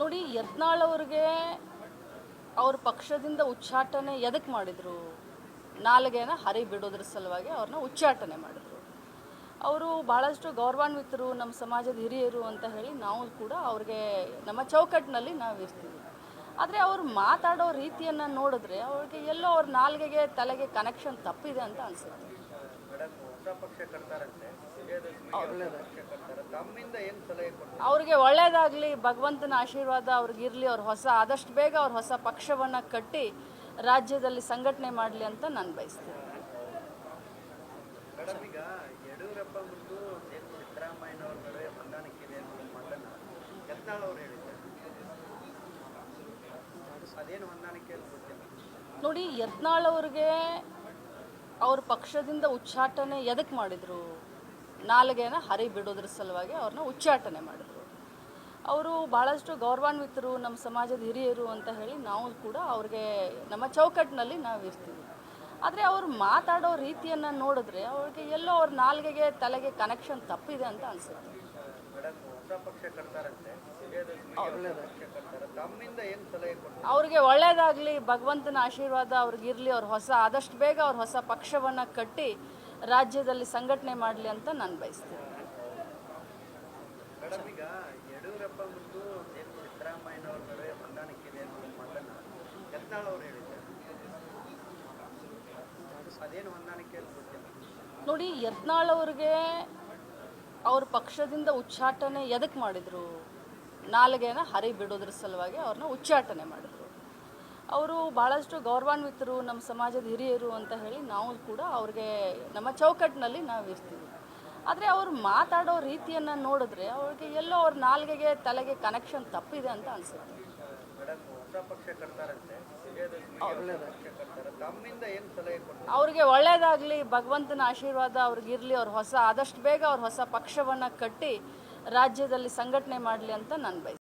ನೋಡಿ, ಯತ್ನಾಳ್ ಅವ್ರಿಗೆ ಅವ್ರ ಪಕ್ಷದಿಂದ ಉಚ್ಚಾಟನೆ ಎದಕ್ಕೆ ಮಾಡಿದರು? ನಾಲ್ಗೆನ ಹರಿ ಬಿಡೋದ್ರ ಸಲುವಾಗಿ ಅವ್ರನ್ನ ಉಚ್ಚಾಟನೆ ಮಾಡಿದರು. ಅವರು ಭಾಳಷ್ಟು ಗೌರವಾನ್ವಿತರು ನಮ್ಮ ಸಮಾಜದ ಹಿರಿಯರು ಅಂತ ಹೇಳಿ ನಾವು ಕೂಡ ಅವ್ರಿಗೆ ನಮ್ಮ ಚೌಕಟ್ಟಿನಲ್ಲಿ ನಾವು ಇರ್ತೀವಿ. ಆದರೆ ಅವ್ರು ಮಾತಾಡೋ ರೀತಿಯನ್ನು ನೋಡಿದ್ರೆ ಅವ್ರಿಗೆ ಎಲ್ಲೋ ಅವ್ರ ನಾಲ್ಗೆಗೆ ತಲೆಗೆ ಕನೆಕ್ಷನ್ ತಪ್ಪಿದೆ ಅಂತ ಅನಿಸುತ್ತೆ. ಅವ್ರಿಗೆ ಒಳ್ಳೇದಾಗಲಿ ಭಗವಂತನ ಆಶೀರ್ವಾದ ಅವ್ರಿಗೆ ಇರಲಿ ಅವ್ರ ಹೊಸ ಆದಷ್ಟು ಬೇಗ ಅವ್ರ ಹೊಸ ಪಕ್ಷವನ್ನು ಕಟ್ಟಿ ರಾಜ್ಯದಲ್ಲಿ ಸಂಘಟನೆ ಮಾಡಲಿ ಅಂತ ನಾನು ಬಯಸ್ತೀನಿ. ನೋಡಿ ಯತ್ನಾಳ್ ಅವ್ರಿಗೆ ಅವ್ರ ಪಕ್ಷದಿಂದ ಉಚ್ಚಾಟನೆ ಎದಕ್ಕೆ ಮಾಡಿದರು? ನಾಲ್ಗೆನ ಹರಿ ಬಿಡೋದ್ರ ಸಲುವಾಗಿ ಅವ್ರನ್ನ ಉಚ್ಚಾಟನೆ ಮಾಡಿದರು. ಅವರು ಭಾಳಷ್ಟು ಗೌರವಾನ್ವಿತರು ನಮ್ಮ ಸಮಾಜದ ಹಿರಿಯರು ಅಂತ ಹೇಳಿ ನಾವು ಕೂಡ ಅವ್ರಿಗೆ ನಮ್ಮ ಚೌಕಟ್ಟಿನಲ್ಲಿ ನಾವು ಇರ್ತೀವಿ. ಆದರೆ ಅವ್ರು ಮಾತಾಡೋ ರೀತಿಯನ್ನು ನೋಡಿದ್ರೆ ಅವ್ರಿಗೆ ಎಲ್ಲೋ ಅವ್ರ ನಾಲ್ಗೆಗೆ ತಲೆಗೆ ಕನೆಕ್ಷನ್ ತಪ್ಪಿದೆ ಅಂತ ಅನಿಸುತ್ತೆ. ಅವ್ರಿಗೆ ಒಳ್ಳೇದಾಗಲಿ ಭಗವಂತನ ಆಶೀರ್ವಾದ ಅವ್ರಿಗೆ ಇರಲಿ ಅವ್ರ ಹೊಸ ಆದಷ್ಟು ಬೇಗ ಅವ್ರ ಹೊಸ ಪಕ್ಷವನ್ನು ಕಟ್ಟಿ ರಾಜ್ಯದಲ್ಲಿ ಸಂಘಟನೆ ಮಾಡಲಿ ಅಂತ ನಾನು ಬಯಸ್ತೀನಿ. ನೋಡಿ ಯತ್ನಾಳ್ ಅವ್ರಿಗೆ ಅವ್ರ ಪಕ್ಷದಿಂದ ಉಚ್ಚಾಟನೆ ಎದಕ್ ಮಾಡಿದರು? ನಾಲ್ಗೆನ ಹರಿ ಬಿಡೋದ್ರ ಸಲುವಾಗಿ ಅವ್ರನ್ನ ಉಚ್ಚಾಟನೆ ಮಾಡಿದ್ರು. ಅವರು ಭಾಳಷ್ಟು ಗೌರವಾನ್ವಿತರು ನಮ್ಮ ಸಮಾಜದ ಹಿರಿಯರು ಅಂತ ಹೇಳಿ ನಾವು ಕೂಡ ಅವ್ರಿಗೆ ನಮ್ಮ ಚೌಕಟ್ಟಿನಲ್ಲಿ ನಾವು ಇರ್ತೀವಿ. ಆದರೆ ಅವ್ರು ಮಾತಾಡೋ ರೀತಿಯನ್ನು ನೋಡಿದ್ರೆ ಅವ್ರಿಗೆ ಎಲ್ಲೋ ಅವ್ರ ನಾಲ್ಗೆಗೆ ತಲೆಗೆ ಕನೆಕ್ಷನ್ ತಪ್ಪಿದೆ ಅಂತ ಅನಿಸುತ್ತೆ. ಅವ್ರಿಗೆ ಒಳ್ಳೇದಾಗಲಿ ಭಗವಂತನ ಆಶೀರ್ವಾದ ಅವ್ರಿಗೆ ಇರಲಿ ಅವ್ರ ಹೊಸ ಆದಷ್ಟು ಬೇಗ ಅವ್ರ ಹೊಸ ಪಕ್ಷವನ್ನು ಕಟ್ಟಿ ರಾಜ್ಯದಲ್ಲಿ ಸಂಘಟನೆ ಮಾಡಲಿ ಅಂತ ನಾನು ಬಯಸ್ತೀನಿ.